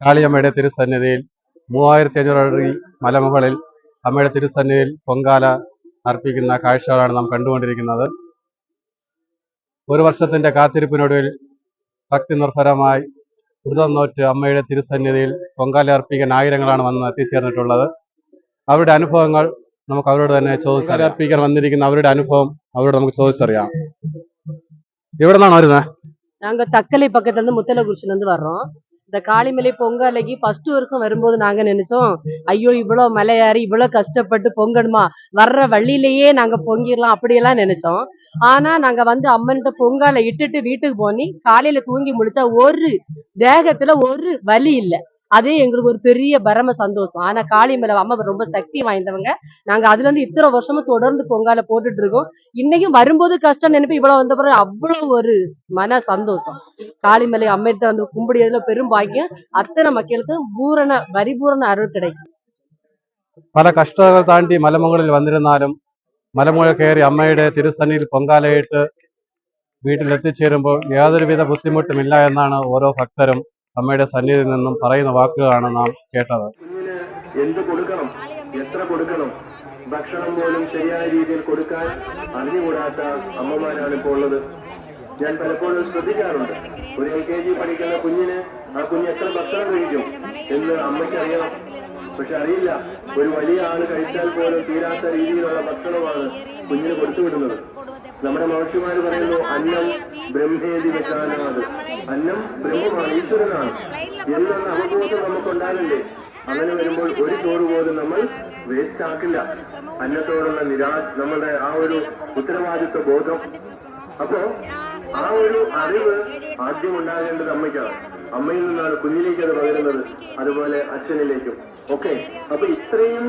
കാളിയമ്മയുടെ തിരുസന്നിധിയിൽ മൂവായിരത്തി അഞ്ഞൂറ് അടി മലമുകളിൽ അമ്മയുടെ തിരുസന്നിധിയിൽ പൊങ്കാല അർപ്പിക്കുന്ന കാഴ്ചകളാണ് നാം കണ്ടുകൊണ്ടിരിക്കുന്നത് ഒരു വർഷത്തിന്റെ കാത്തിരിപ്പിനൊടുവിൽ ഭക്തി നിർഭരമായി വ്രതം നോറ്റ് അമ്മയുടെ തിരുസന്നിധിയിൽ പൊങ്കാല അർപ്പിക്കാൻ ആയിരങ്ങളാണ് വന്ന് എത്തിച്ചേർന്നിട്ടുള്ളത് അവരുടെ അനുഭവങ്ങൾ നമുക്ക് അവരോട് തന്നെ ചോദിച്ചാൽ അർപ്പിക്കാൻ വന്നിരിക്കുന്ന അവരുടെ അനുഭവം അവരോട് നമുക്ക് ചോദിച്ചറിയാം എവിടെ നിന്നാണ് വരുന്നത് நாங்க தக்கலை பக்கத்துல இருந்து முத்தலகுறிச்சில இருந்து வர்றோம் இந்த காளிமலை பொங்கலைக்கு ஃபர்ஸ்ட் வருஷம் வரும்போது நாங்க நினைச்சோம் ஐயோ இவ்வளவு மலை இவ்வளவு கஷ்டப்பட்டு பொங்கணுமா? வர்ற வழியிலேயே நாங்க பொங்கிடலாம் அப்படியெல்லாம் நினைச்சோம். ஆனா நாங்க வந்து அம்மன்கிட்ட பொங்கலை இட்டுட்டு வீட்டுக்கு போனி காலையில தூங்கி முடிச்சா ஒரு தேகத்துல ஒரு வலி இல்ல. அதே எங்களுக்கு ஒரு பெரிய பரம சந்தோஷம் ஆனா காளிமலை அம்மா ரொம்ப சக்தி வாய்ந்தவங்க நாங்க அதுல இருந்து இத்தனை வருஷமும் தொடர்ந்து பொங்கலை போட்டுட்டு இருக்கோம் இன்னைக்கும் வரும்போது கஷ்டம் நினைப்பு இவ்வளவு வந்த பிறகு அவ்வளவு ஒரு மன சந்தோஷம் காளிமலை அம்மையிட்ட வந்து கும்பிடியதுல பெரும் பாக்கியம் அத்தனை மக்களுக்கும் பூரண பரிபூரண அருள் கிடைக்கும் പല കഷ്ടതകൾ താണ്ടി മലമുകളിൽ വന്നിരുന്നാലും മലമുഴ കയറി അമ്മയുടെ തിരുസന്നിധിയിൽ പൊങ്കാലയിട്ട് വീട്ടിൽ എത്തിച്ചേരുമ്പോൾ യാതൊരുവിധ ബുദ്ധിമുട്ടുമില്ല എന്നാണ് ഓരോ ഭക്തരും അമ്മയുടെ സന്നിധിയിൽ നിന്നും പറയുന്ന വാക്കുകളാണ് നാം കേട്ടത്. എന്ത് കൊടുക്കണം? എത്ര കൊടുക്കണം? ഭക്ഷണം പോലും ശരിയായ രീതിയിൽ കൊടുക്കാൻ അറിഞ്ഞുകൂടാത്ത അമ്മമാരാണ് ഇപ്പോൾ ഉള്ളത്. ഞാൻ പലപ്പോഴും ശ്രദ്ധിക്കാറുണ്ട്. ഒരു എൽ കെ ജി പഠിക്കുന്ന കുഞ്ഞിന് ആ കുഞ്ഞ് എത്ര ഭക്ഷണം കഴിക്കും എന്ന് അമ്മയ്ക്ക് അറിയണം. പക്ഷെ അറിയില്ല. ഒരു വലിയ ആൾ കഴിച്ചാൽ പോലും തീരാത്ത രീതിയിലുള്ള ഭക്ഷണമാണ് കുഞ്ഞിന് കൊടുത്തുവിടുന്നത്. നമ്മുടെ മഹർഷിമാര് പറയുന്നു അന്നം ബ്രഹ്മേതി വിശാലമാണ്. അന്നം ബ്രഹ്മമാണ് ഈശ്വരനാണ്. എന്നുള്ള അവബോധം നമുക്കുണ്ടാകില്ലേ അങ്ങനെ വരുമ്പോൾ ഒരു ചോറ് പോലും നമ്മൾ വേസ്റ്റ് ആക്കില്ല. അന്നത്തോടുള്ള നിരാ നമ്മുടെ ആ ഒരു ഉത്തരവാദിത്വ ബോധം. അപ്പോ ആ ഒരു അറിവ് ആദ്യം ഉണ്ടാകേണ്ടത് അമ്മയ്ക്കാണ്. അമ്മയിൽ നിന്നാണ് കുഞ്ഞിലേക്ക് അത് പകരുന്നത്. അതുപോലെ അച്ഛനിലേക്കും. ഓക്കെ. അപ്പൊ ഇത്രയും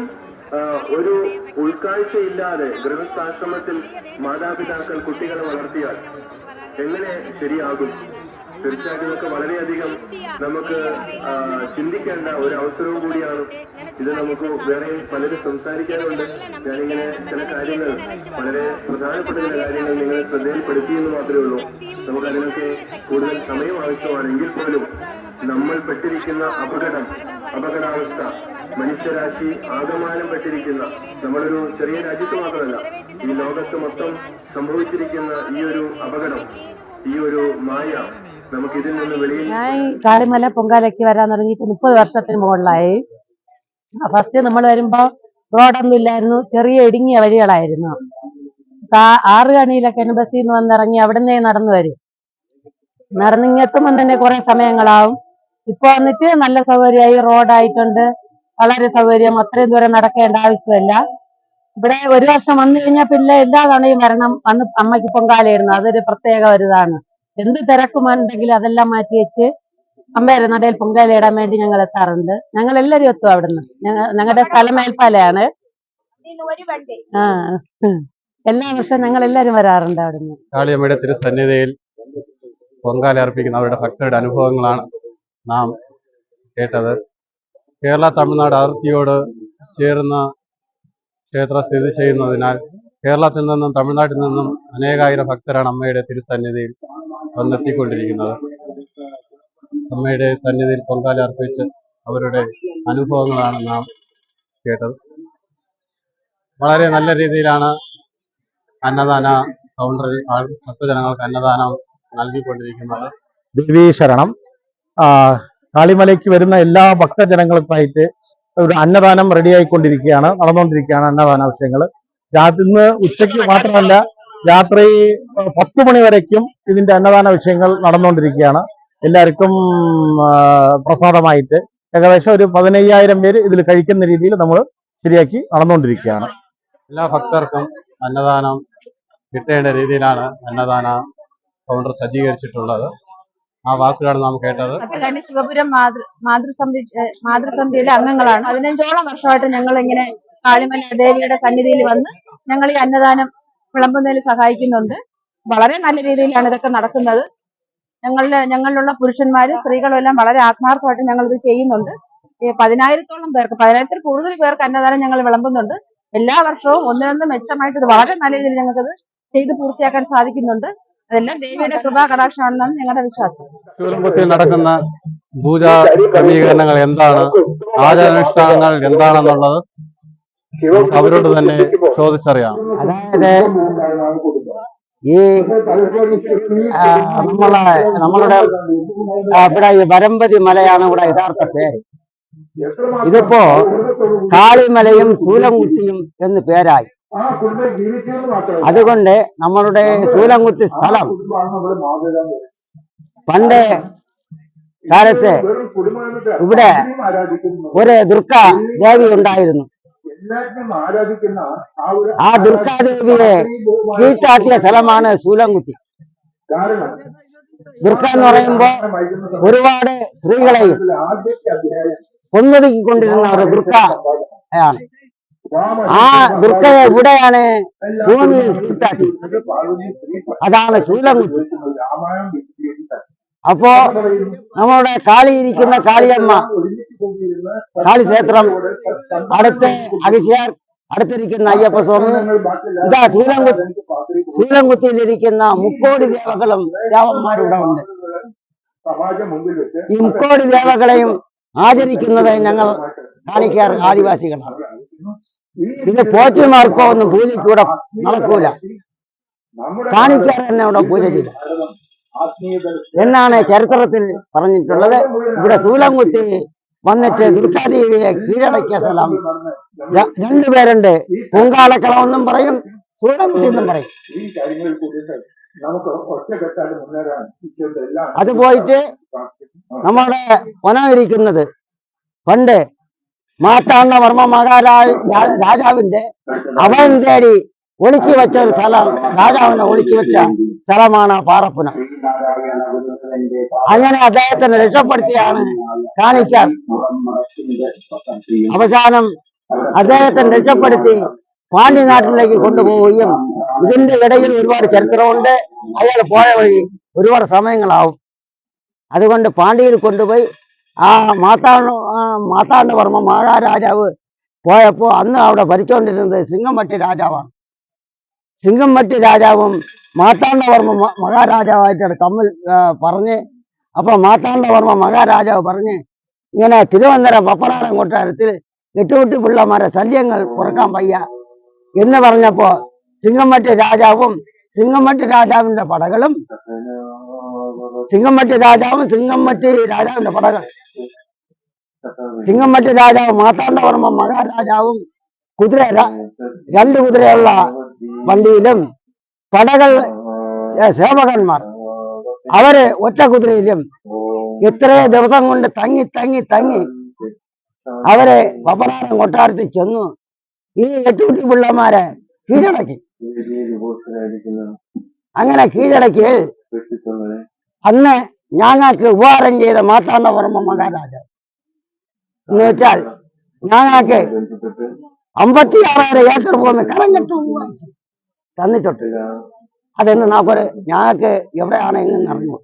ഒരു ഉൾക്കാഴ്ചയില്ലാതെ ഗൃഹസ്ഥാശ്രമത്തിൽ മാതാപിതാക്കൾ കുട്ടികളെ വളർത്തിയാൽ എങ്ങനെ ശരിയാകും? തീർച്ചയായിട്ടും ഒക്കെ വളരെയധികം നമുക്ക് ചിന്തിക്കേണ്ട ഒരു അവസരവും കൂടിയാണ് ഇത് നമുക്ക് വേറെ പലരും സംസാരിക്കാനുണ്ട്. ഞാനിങ്ങനെ ചില കാര്യങ്ങൾ വളരെ പ്രധാനപ്പെട്ട ചില കാര്യങ്ങൾ നിങ്ങളെ ശ്രദ്ധയിൽപ്പെടുത്തിയെന്ന് മാത്രമേ ഉള്ളൂ. നമുക്ക് അതിനൊക്കെ കൂടുതൽ സമയം ആവശ്യമാണെങ്കിൽ പോലും നമ്മൾ പെട്ടിരിക്കുന്ന അപകടം അപകടാവസ്ഥ മനുഷ്യരാശി ആകമാനം പെട്ടിരിക്കുന്ന നമ്മളൊരു ചെറിയ രാജ്യത്ത് മാത്രമല്ല ഈ ലോകത്ത് മൊത്തം സംഭവിച്ചിരിക്കുന്ന ഈ ഒരു അപകടം ഈ ഒരു മായ ഞാൻ കാളിമല പൊങ്കാലയ്ക്ക് വരാൻ തുടങ്ങിയിട്ട് മുപ്പത് വർഷത്തിന് മുകളിലായി. ഫസ്റ്റ് നമ്മൾ വരുമ്പോ റോഡൊന്നും ഇല്ലായിരുന്നു. ചെറിയ ഇടുങ്ങിയ വഴികളായിരുന്നു. ആറ് കണിയിലൊക്കെ ബസ്സിൽ നിന്ന് വന്നിറങ്ങി അവിടുന്ന് നടന്നു വരും. നടന്നിങ്ങെത്തുമ്പോൾ തന്നെ കുറെ സമയങ്ങളാവും. ഇപ്പൊ വന്നിട്ട് നല്ല സൗകര്യമായി റോഡായിട്ടുണ്ട് വളരെ സൗകര്യം. അത്രയും ദൂരം നടക്കേണ്ട ആവശ്യമില്ല. ഇവിടെ ഒരു വർഷം വന്നു കഴിഞ്ഞാൽ പിന്നെ എല്ലാ തവണയും വരണം? അന്ന് അമ്മയ്ക്ക് പൊങ്കാലയായിരുന്നു. അതൊരു പ്രത്യേക ഒരു ഇതാണ്. എന്ത് തിരക്കുമാനുണ്ടെങ്കിലും അതെല്ലാം മാറ്റി വെച്ച് അമ്മയുടെ നടയിൽ പൊങ്കാലയിടാൻ വേണ്ടി ഞങ്ങൾ എത്താറുണ്ട്. ഞങ്ങൾ എല്ലാവരും എത്തും അവിടുന്ന്. ഞങ്ങ ഞങ്ങളുടെ സ്ഥലം മേൽപ്പാലയാണ്. ആ. എല്ലാ വർഷവും ഞങ്ങൾ എല്ലാവരും വരാറുണ്ട് അവിടുന്ന്. കാളിയമ്മയുടെ തിരുസന്നിധിയിൽ പൊങ്കാല അർപ്പിക്കുന്ന അവരുടെ ഭക്തരുടെ അനുഭവങ്ങളാണ് നാം കേട്ടത്. കേരള തമിഴ്നാട് അതിർത്തിയോട് ചേർന്ന ക്ഷേത്രം സ്ഥിതി ചെയ്യുന്നതിനാൽ കേരളത്തിൽ നിന്നും തമിഴ്നാട്ടിൽ നിന്നും അനേകായിരം ഭക്തരാണ് അമ്മയുടെ തിരുസന്നിധിയിൽ. വന്നെത്തിക്കൊണ്ടിരിക്കുന്നത്. അമ്മയുടെ സന്നിധിയിൽ പൊങ്കാല അർപ്പിച്ച് അവരുടെ അനുഭവങ്ങളാണ് നാം കേട്ടത്. വളരെ നല്ല രീതിയിലാണ് അന്നദാന കൗണ്ടറിൽ ഭക്തജനങ്ങൾക്ക് അന്നദാനം നൽകിക്കൊണ്ടിരിക്കുന്നത്. ദേവീ ശരണം കാളിമലയ്ക്ക് വരുന്ന എല്ലാ ഭക്തജനങ്ങൾക്കായിട്ട് ഒരു അന്നദാനം റെഡിയായിക്കൊണ്ടിരിക്കുകയാണ് നടന്നുകൊണ്ടിരിക്കുകയാണ് അന്നദാന വിഷയങ്ങൾ ഇന്ന് ഉച്ചയ്ക്ക് മാത്രമല്ല രാത്രി പത്ത് മണി വരയ്ക്കും ഇതിന്റെ അന്നദാന വിഷയങ്ങൾ നടന്നുകൊണ്ടിരിക്കുകയാണ്. എല്ലാവർക്കും പ്രസാദമായിട്ട്. ഏകദേശം ഒരു പതിനയ്യായിരം പേര് ഇതിൽ കഴിക്കുന്ന രീതിയിൽ നമ്മൾ ശരിയാക്കി നടന്നുകൊണ്ടിരിക്കുകയാണ്. എല്ലാ ഭക്തർക്കും അന്നദാനം കിട്ടേണ്ട രീതിയിലാണ് അന്നദാന കൗണ്ടർ സജ്ജീകരിച്ചിട്ടുള്ളത്. ആ വാക്കുകളാണ് നാം കേട്ടത്. ശിവപുരം മാതൃ മാതൃസമിതി മാതൃസമിതിയിലെ അംഗങ്ങളാണ്. പതിനഞ്ചോളം വർഷമായിട്ട് ഞങ്ങൾ ഇങ്ങനെ കാളിമല ദേവിയുടെ സന്നിധിയിൽ വന്ന് ഞങ്ങൾ ഈ അന്നദാനം വിളമ്പുന്നതിൽ സഹായിക്കുന്നുണ്ട്. വളരെ നല്ല രീതിയിലാണ് ഇതൊക്കെ നടക്കുന്നത്. ഞങ്ങളുടെ ഞങ്ങളിലുള്ള പുരുഷന്മാരും സ്ത്രീകളും എല്ലാം വളരെ ആത്മാർത്ഥമായിട്ട് ഞങ്ങൾ ഇത് ചെയ്യുന്നുണ്ട് പതിനായിരത്തോളം പേർക്ക് പതിനായിരത്തിൽ കൂടുതൽ പേർക്ക് അന്നദാനം ഞങ്ങൾ വിളമ്പുന്നുണ്ട്. എല്ലാ വർഷവും ഒന്നിനൊന്ന് മെച്ചമായിട്ട് ഇത് വളരെ നല്ല രീതിയിൽ ഞങ്ങൾക്കത് ചെയ്ത് പൂർത്തിയാക്കാൻ സാധിക്കുന്നുണ്ട്. അതെല്ലാം ദേവിയുടെ കൃപാ കടാക്ഷമാണെന്നാണ് ഞങ്ങളുടെ വിശ്വാസം. നടക്കുന്ന പൂജാ ക്രമീകരണങ്ങൾ എന്താണ്? ആചാരാനുഷ്ഠാനങ്ങൾ എന്താണെന്നുള്ളത് അവരോട് തന്നെ ചോദിച്ചറിയാം. അതായത് ഈ നമ്മളെ നമ്മളുടെ ഇവിടെ ഈ വരമ്പതി മലയാണ് ഇവിടെ യഥാർത്ഥ പേര്. ഇതിപ്പോ കാളിമലയും ശൂലംകുത്തിയും എന്ന് പേരായി. അതുകൊണ്ട് നമ്മളുടെ ശൂലംകുത്തി സ്ഥലം പണ്ട് കാലത്ത് ഇവിടെ ഒരു ദുർഗ ദേവി ഉണ്ടായിരുന്നു. ആ ദുർഗാദേവിയെ കീഴ്ത്താക്കിയ സ്ഥലമാണ് ശൂലംകുത്തി ദുർഗ എന്ന് പറയുമ്പോ ഒരുപാട് സ്ത്രീകളെയും കൊന്നൊതുക്കിക്കൊണ്ടിരുന്ന ഒരു ദുർഗ. ആണ് ആ ദുർഗയെ ഇവിടെയാണ് ഭൂമിയിൽ കീഴ്ത്താക്കി അതാണ് ശൂലംകുത്തി അപ്പോ നമ്മളുടെ കാളി ഇരിക്കുന്ന കാളിയമ്മ കാളി ക്ഷേത്രം അടുത്ത് അഭിഷേക് അടുത്തിരിക്കുന്ന അയ്യപ്പ സ്വാമി. ഇതാ ശ്രീലങ്കുത്തി ശ്രീലങ്കുത്തിയിലിരിക്കുന്ന മുക്കോടി ദേവകളും ദേവന്മാരും ഇവിടെ ഉണ്ട്? ഈ മുക്കോടി ദേവകളെയും ആചരിക്കുന്നത് ഞങ്ങൾ കാണിക്കാർ ആദിവാസികളാണ്. ഇത് പോറ്റിമാർക്കോ ഒന്നും പൂജയ്ക്കൂടെ നടക്കൂല. കാണിക്കാർ തന്നെ ഇവിടെ പൂജ ചെയ്തു എന്നാണ് ചരിത്രത്തിൽ പറഞ്ഞിട്ടുള്ളത്. ഇവിടെ ശൂലംകുത്തി വന്നിട്ട് ദുർഗാദേവിയെ കീഴടക്കിയ സ്ഥലം രണ്ടുപേരുണ്ട് പൊങ്കാലക്കളം എന്നും പറയും എന്നും പറയും. അത് പോയിട്ട് നമ്മുടെ വനമിരിക്കുന്നത് പണ്ട് പണ്ട് വർമ്മ മഹാരാജ രാജാവിന്റെ അവൻ തേടി ഒളിച്ചു വെച്ച ഒരു സ്ഥലം രാജാവിനെ ഒളിച്ചു വെച്ച സ്ഥലമാണ് പാറപ്പുന. അങ്ങനെ അദ്ദേഹത്തിനെ രക്ഷപ്പെടുത്തിയാണ് കാണിക്കാൻ അവസാനം അദ്ദേഹത്തെ രക്ഷപ്പെടുത്തി പാണ്ഡ്യനാട്ടിലേക്ക് കൊണ്ടുപോവുകയും ഇതിന്റെ ഇടയിൽ ഒരുപാട് ചരിത്രമുണ്ട് അയാൾ പോയ വഴി ഒരുപാട് സമയങ്ങളാവും അതുകൊണ്ട് പാണ്ഡ്യയിൽ കൊണ്ടുപോയി ആ മാതാണ്ഡ ആ മാതാണ്ഡവർമ്മ മഹാരാജാവ് പോയപ്പോ അന്ന് അവിടെ ഭരിച്ചുകൊണ്ടിരുന്നത് സിംഗംപട്ടി രാജാവാണ് സിംഗംപട്ടി രാജാവും മാതാണ്ഡവർമ്മ മ- മഹാരാജാവായിട്ടാണ് തമ്മിൽ ആ, പറഞ്ഞ് അപ്പൊ മാതാണ്ഡവർമ്മ മഹാരാജാവ് പറഞ്ഞ് ഇങ്ങനെ തിരുവനന്തപുരം പപ്പനാടൻ കൊട്ടാരത്തിൽ എട്ടുകുട്ടി പിള്ളമാരെ ശല്യങ്ങൾ കുറക്കാൻ വയ്യ എന്ന് പറഞ്ഞപ്പോ സിംഗംപട്ടി രാജാവും സിംഗംപട്ടി രാജാവിന്റെ പടകളും സിംഗംപട്ടി രാജാവും സിംഗംപട്ടി രാജാവിന്റെ പടകൾ സിംഗംപട്ടി രാജാവ് മാതാണ്ഡവർമ്മ മഹാരാജാവും കുതിര ര- രണ്ട് കുതിരയുള്ള വണ്ടിയിലും പടകൾ സേ- സേവകന്മാർ അവര് ഒറ്റ കുതിരയിലും എത്രയോ ദിവസം കൊണ്ട് തങ്ങി തങ്ങി തങ്ങി അവരെ പപ്പനാടൻ കൊട്ടാരത്തിൽ ചെന്നു ഈ എട്ടുകുട്ടി പിള്ളമാരെ കീഴടക്കി അങ്ങനെ കീഴടക്കി അന്ന് ഞങ്ങൾക്ക് ഉപകാരം ചെയ്ത മാത്താണ്ഡവർമ്മ മഹാരാജാവ് എന്ന് വെച്ചാൽ ഞങ്ങൾക്ക് അമ്പത്തിയാറായിരം ഏക്കർ ഭൂമി കടം കെട്ടു തന്നിട്ടുണ്ട്. അതെന്ന് നമുക്കൊരു ഞങ്ങൾക്ക് എവിടെയാണ് എങ്ങനെ അറിഞ്ഞു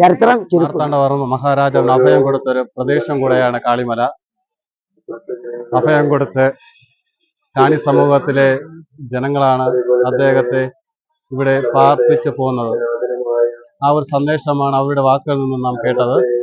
ചരിത്രം ചുരുക്കം മഹാരാജാവ് അഭയം കൊടുത്തൊരു പ്രദേശം കൂടെയാണ് കാളിമല. അഭയം കൊടുത്ത് കാണി സമൂഹത്തിലെ ജനങ്ങളാണ് അദ്ദേഹത്തെ ഇവിടെ പാർപ്പിച്ചു പോകുന്നത്. ആ ഒരു സന്ദേശമാണ് അവരുടെ വാക്കുകളിൽ നിന്നും നാം കേട്ടത്.